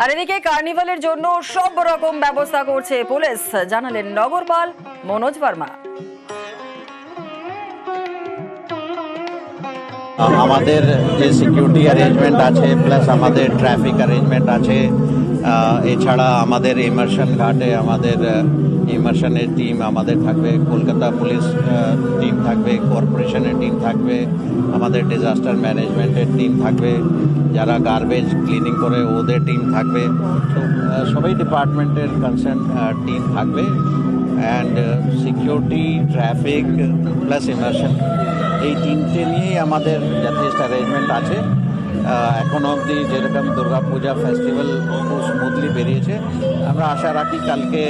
আর এদিকে কার্নিভালের জন্য সব রকম ব্যবস্থা করছে পুলিশ। জানালেন নগরপাল মনোজ বর্মা। আমাদের যে সিকিউরিটি অ্যারেঞ্জমেন্ট আছে প্লাস আমাদের ট্রাফিক অ্যারেঞ্জমেন্ট আছে এছাড়া আমাদের ইমার্শন ঘাটে আমাদের ইমার্শনের টিম আমাদের থাকবে, কলকাতা পুলিশ টিম থাকবে কর্পোরেশনের টিম থাকবে, আমাদের ডিজাস্টার ম্যানেজমেন্টের টিম থাকবে, যারা গার্বেজ ক্লিনিং করে ওদের টিম থাকবে। সবাই ডিপার্টমেন্টের কনসার্ন টিম থাকবে। And security traffic plus immersion এই তিনটে নিয়েই আমাদের যথেষ্ট অ্যারেঞ্জমেন্ট আছে। এখন অবধি যেরকম দুর্গাপূজা ফেস্টিভ্যাল খুব স্মুথলি বেরিয়েছে। আমরা আশা রাখি কালকে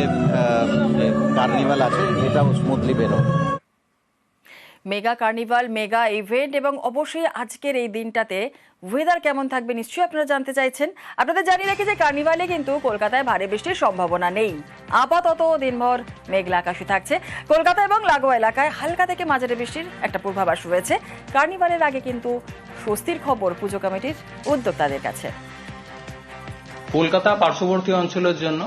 কার্নিভাল আছে, এটাও স্মুথলি বেরোবে। মেগা কার্নিভাল মেগা ইভেন্ট এবং অবশ্যই আজকের এই দিনটাতে ওয়েদার কেমন থাকবে নিশ্চয়ই আপনারা জানতে চাইছেন। আপনাদের জানিয়ে রাখি যে কার্নিভালে কিন্তু কলকাতায় ভারী বৃষ্টির সম্ভাবনা নেই। আপাতত দিনভর মেঘলা আকাশে থাকছে। কলকাতা এবং লাগোয়া এলাকায় হালকা থেকে মাঝারি বৃষ্টির একটা পূর্বাভাস রয়েছে। কার্নিভালের আগে কিন্তু স্বস্তির খবর পুজো কমিটির উদ্যোক্তাদের কাছে। কলকাতা পার্শ্ববর্তী অঞ্চলের জন্য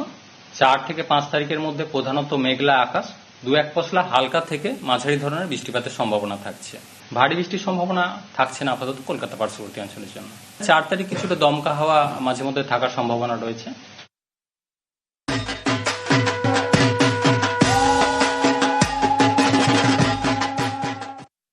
চার থেকে পাঁচ তারিখের মধ্যে প্রধানত মেঘলা আকাশ, দু এক পশলা হালকা থেকে মাঝারি ধরনের বৃষ্টিপাতের সম্ভাবনা থাকছে। ভারী বৃষ্টির সম্ভাবনা থাকছে না আপাতত কলকাতা পার্শ্ববর্তী অঞ্চলের জন্য। চার তারিখ কিছুটা দমকা হাওয়া মাঝে মধ্যে থাকার সম্ভাবনা রয়েছে।